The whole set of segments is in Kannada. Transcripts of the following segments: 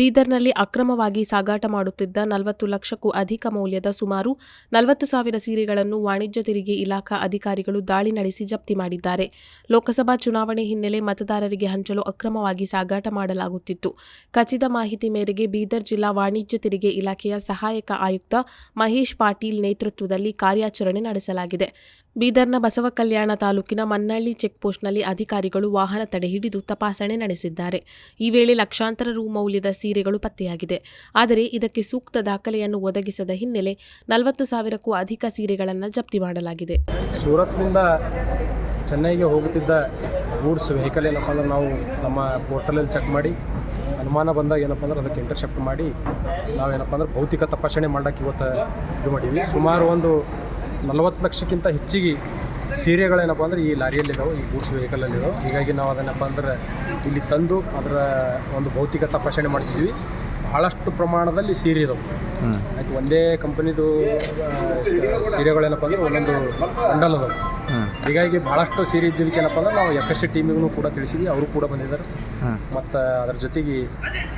ಬೀದರ್ನಲ್ಲಿ ಅಕ್ರಮವಾಗಿ ಸಾಗಾಟ ಮಾಡುತ್ತಿದ್ದ ನಲವತ್ತು ಲಕ್ಷಕ್ಕೂ ಅಧಿಕ ಮೌಲ್ಯದ ಸುಮಾರು ನಲವತ್ತು ಸಾವಿರ ಸೀರೆಗಳನ್ನು ವಾಣಿಜ್ಯ ತೆರಿಗೆ ಇಲಾಖಾ ಅಧಿಕಾರಿಗಳು ದಾಳಿ ನಡೆಸಿ ಜಪ್ತಿ ಮಾಡಿದ್ದಾರೆ. ಲೋಕಸಭಾ ಚುನಾವಣೆ ಹಿನ್ನೆಲೆ ಮತದಾರರಿಗೆ ಹಂಚಲು ಅಕ್ರಮವಾಗಿ ಸಾಗಾಟ ಮಾಡಲಾಗುತ್ತಿತ್ತು. ಖಚಿತ ಮಾಹಿತಿ ಮೇರೆಗೆ ಬೀದರ್ ಜಿಲ್ಲಾ ವಾಣಿಜ್ಯ ತೆರಿಗೆ ಇಲಾಖೆಯ ಸಹಾಯಕ ಆಯುಕ್ತ ಮಹೇಶ್ ಪಾಟೀಲ್ ನೇತೃತ್ವದಲ್ಲಿ ಕಾರ್ಯಾಚರಣೆ ನಡೆಸಲಾಗಿದೆ. ಬೀದರ್ನ ಬಸವ ಕಲ್ಯಾಣ ತಾಲೂಕಿನ ಮನ್ನಳ್ಳಿ ಚೆಕ್ಪೋಸ್ಟ್ನಲ್ಲಿ ಅಧಿಕಾರಿಗಳು ವಾಹನ ತಡೆ ಹಿಡಿದು ತಪಾಸಣೆ ನಡೆಸಿದ್ದಾರೆ. ಈ ವೇಳೆ ಲಕ್ಷಾಂತರ ರು ಮೌಲ್ಯದ ಸೀರೆಗಳು ಪತ್ತೆಯಾಗಿದೆ. ಆದರೆ ಇದಕ್ಕೆ ಸೂಕ್ತ ದಾಖಲೆಯನ್ನು ಒದಗಿಸದ ಹಿನ್ನೆಲೆ ನಲವತ್ತು ಸಾವಿರಕ್ಕೂ ಅಧಿಕ ಸೀರೆಗಳನ್ನು ಜಪ್ತಿ ಮಾಡಲಾಗಿದೆ. ಸೂರತ್ನಿಂದ ಚೆನ್ನೈಗೆ ಹೋಗುತ್ತಿದ್ದ ಗೂಡ್ಸ್ ವೆಹಿಕಲ್ ಏನಪ್ಪ ಅಂದ್ರೆ ನಾವು ನಮ್ಮ ಪೋರ್ಟಲಲ್ಲಿ ಚೆಕ್ ಮಾಡಿ, ಅನುಮಾನ ಬಂದಾಗ ಏನಪ್ಪ ಅಂದ್ರೆ ಅದಕ್ಕೆ ಇಂಟರ್ಸೆಪ್ಟ್ ಮಾಡಿ, ನಾವೇನಪ್ಪ ಅಂದ್ರೆ ಭೌತಿಕ ತಪಾಸಣೆ ಮಾಡೋಕ್ಕೆ ಇವತ್ತು ಇದು ಮಾಡೀವಿ ಸುಮಾರು ಒಂದು ನಲವತ್ತು ಲಕ್ಷಕ್ಕಿಂತ ಹೆಚ್ಚಿಗೆ ಸೀರೆಗಳೇನಪ್ಪ ಅಂದ್ರೆ ಈ ಲಾರಿಯಲ್ಲಿದ್ದಾವೆ ಈ ಗೂಡ್ಸ್ ವೆಹಿಕಲಲ್ಲಿದ್ದಾವೆ ಹೀಗಾಗಿ ನಾವು ಅದನ್ನಪ್ಪ ಅಂದ್ರೆ ಇಲ್ಲಿ ತಂದು ಅದರ ಒಂದು ಭೌತಿಕ ತಪಾಸಣೆ ಮಾಡ್ತಿದ್ವಿ. ಬಹಳಷ್ಟು ಪ್ರಮಾಣದಲ್ಲಿ ಸೀರೆ ಇದಾವೆ. ಆಯ್ತು ಒಂದೇ ಕಂಪನಿದು ಸೀರೆಗಳೇನಪ್ಪ ಅಂದ್ರೆ ಒಂದೊಂದು ಅಂಡಲ್ ಅದಾವೆ. ಹೀಗಾಗಿ ಭಾಳಷ್ಟು ಸೀರೆ ಇದ್ದಿದ್ದಕ್ಕೇನಪ್ಪ ಅಂದ್ರೆ ನಾವು ಎಫ್ ಎಸ್ ಸಿ ಟೀಮಿಗೂ ಕೂಡ ತಿಳಿಸಿದ್ವಿ ಅವರು ಕೂಡ ಬಂದಿದ್ದಾರೆ. ಮತ್ತು ಅದರ ಜೊತೆಗೆ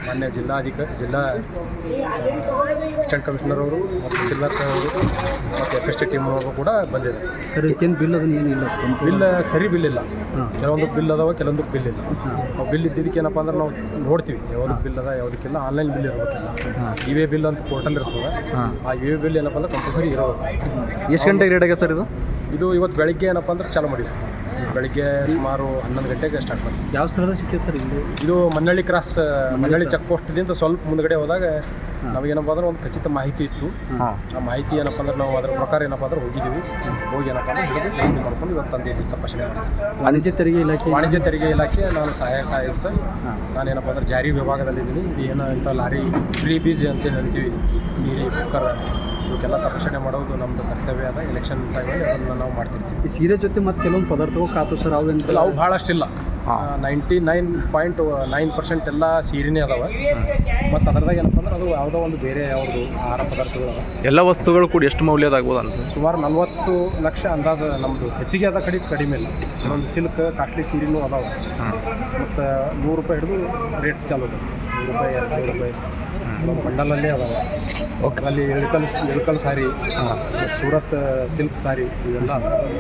ಮಾನ್ಯ ಜಿಲ್ಲಾಧಿಕಾರಿ ಜಿಲ್ಲಾ ಅಸಿಸ್ಟೆಂಟ್ ಕಮಿಷನರ್ ಅವರು ಮತ್ತು ಸಿಲ್ವರ್ ಸರ್ ಅವರು ಮತ್ತು ಎಫ್ ಎಸ್ ಟಿ ಟೀಮ್ ಅವರು ಕೂಡ ಬಂದಿದ್ದಾರೆ. ಸರ್ ಇದಕ್ಕೇನು ಬಿಲ್ ಅದನ್ನು ಏನಿಲ್ಲ ಬಿಲ್ ಸರಿ ಬಿಲ್ ಇಲ್ಲ. ಕೆಲವೊಂದು ಬಿಲ್ ಅದಾವ ಕೆಲವೊಂದು ಬಿಲ್ ಇಲ್ಲ. ನಾವು ಬಿಲ್ ಇದ್ದಿದ್ದಕ್ಕೆ ಏನಪ್ಪ ಅಂದ್ರೆ ನಾವು ನೋಡ್ತೀವಿ ಯಾವ್ದು ಬಿಲ್ ಅದ ಯಾವುದಕ್ಕಿಲ್ಲ. ಆನ್ಲೈನ್ ಬಿಲ್ ಇರಬೇಕಿಲ್ಲ. ಇ ವಿ ಬಿಲ್ ಅಂತ ಪೋರ್ಟಲ್ ಇರ್ತದೆ. ಆ ಇ ವಿ ಬಿಲ್ ಏನಪ್ಪ ಅಂದ್ರೆ ಕಂಪಲ್ಸರಿ ಇರೋದು. ಎಷ್ಟು ಗಂಟೆಗೆ ರೇಟ್ ಆಗಿದೆ ಸರ್ ಇದು? ಇದು ಇವತ್ತು ಬೆಳಿಗ್ಗೆ ಏನಪ್ಪ ಅಂದ್ರೆ ಚಾಲು ಮಾಡಿದ್ವಿ ಬೆಳಿಗ್ಗೆ ಸುಮಾರು ಹನ್ನೊಂದು ಗಂಟೆಗೆ ಸ್ಟಾರ್ಟ್ ಮಾಡಿ ಯಾವ ಸ್ಥಳದ ಸಿಕ್ಕಿದೆ ಸರ್ ಇಲ್ಲಿ? ಇದು ಮನ್ನಳ್ಳಿ ಕ್ರಾಸ್ ಮನ್ನಳ್ಳಿ ಚೆಕ್ ಪೋಸ್ಟ್ದಿಂದ ಸ್ವಲ್ಪ ಮುಂದ್ಗಡೆ ಹೋದಾಗ ನಮಗೇನಪ್ಪ ಅಂದ್ರೆ ಒಂದು ಖಚಿತ ಮಾಹಿತಿ ಇತ್ತು. ಆ ಮಾಹಿತಿ ಏನಪ್ಪ ಅಂದ್ರೆ ನಾವು ಅದರ ಪ್ರಕಾರ ಏನಪ್ಪ ಅಂದ್ರೆ ಹೋಗಿದ್ದೀವಿ. ಹೋಗಿ ಏನಪ್ಪ ಅಂದ್ರೆ ಹಿಡಿದು ಜಲ್ದಿ ಮಾಡ್ಕೊಂಡು ಇವತ್ತು ತಂದಿದ್ದು ತಪಾಸಣೆ ಮಾಡ್ತೀವಿ. ವಾಣಿಜ್ಯ ತೆರಿಗೆ ಇಲಾಖೆ ವಾಣಿಜ್ಯ ತೆರಿಗೆ ಇಲಾಖೆ ನಾನು ಸಹಾಯಕ ಆಯುಕ್ತ. ನಾನು ಏನಪ್ಪ ಅಂದ್ರೆ ಜಾರಿ ವಿಭಾಗದಲ್ಲಿದ್ದೀನಿ. ಇದು ಏನು ಅಂತ ಲಾರಿ ಫ್ರೀ ಬೀಜ್ ಅಂತ ಹೇಳ್ತೀವಿ ಅಂತೀವಿ. ಸೀರೆ ಕುಕ್ಕರ್ ಇವಕ್ಕೆಲ್ಲ ತಪಾಸಣೆ ಮಾಡೋದು ನಮ್ಮದು ಕರ್ತವ್ಯ ಅದ. ಎಲೆಕ್ಷನ್ ಟೈಮಲ್ಲಿ ಅದನ್ನ ನಾವು ಮಾಡ್ತಿರ್ತೀವಿ. ಈ ಸೀರೆ ಜೊತೆ ಮತ್ತೆ ಕೆಲವೊಂದು ಪದಾರ್ಥಗಳು ಕಾತು ಸರ್ ಅವು ಏನು? ಅವು ಭಾಳಷ್ಟಿಲ್ಲ. Ninety nine point nine percent ಎಲ್ಲ ಸೀರೆನೇ ಅದಾವೆ. ಮತ್ತು ಅದರದಾಗ ಏನಪ್ಪ ಅಂದ್ರೆ ಅದು ಯಾವುದೋ ಒಂದು ಬೇರೆ ಯಾವುದು ಆಹಾರ ಪದಾರ್ಥಗಳು ಅದಾವೆ. ಎಲ್ಲ ವಸ್ತುಗಳು ಕೂಡ ಎಷ್ಟು ಮೌಲ್ಯದಾಗ್ಬೋದು ಅಂತ ಸುಮಾರು ನಲ್ವತ್ತು ಲಕ್ಷ ಅಂದಾಜು ನಮ್ಮದು ಹೆಚ್ಚಿಗೆ ಅದ ಕಡೆ ಕಡಿಮೆ ಇಲ್ಲ. ಒಂದು ಸಿಲ್ಕ್ ಕಾಸ್ಟ್ಲಿ ಸೀರೆನೂ ಅದಾವೆ. ಮತ್ತು ನೂರು ರೂಪಾಯಿ ಹಿಡಿದು ರೇಟ್ ಚಾಲು ಅದ ನೂರು ರೂಪಾಯಿ ಎರಡು ರೂಪಾಯಿ. ಬಂಡಲಲ್ಲೇ ಓಕೆ. ಅಲ್ಲಿ ಎಳ್ಕಲ್ ಎಳ್ಕಲ್ ಸಾರಿ ಸೂರತ್ ಸಿಲ್ಕ್ ಸಾರಿ ಇವೆಲ್ಲ ಅದಾವೆ.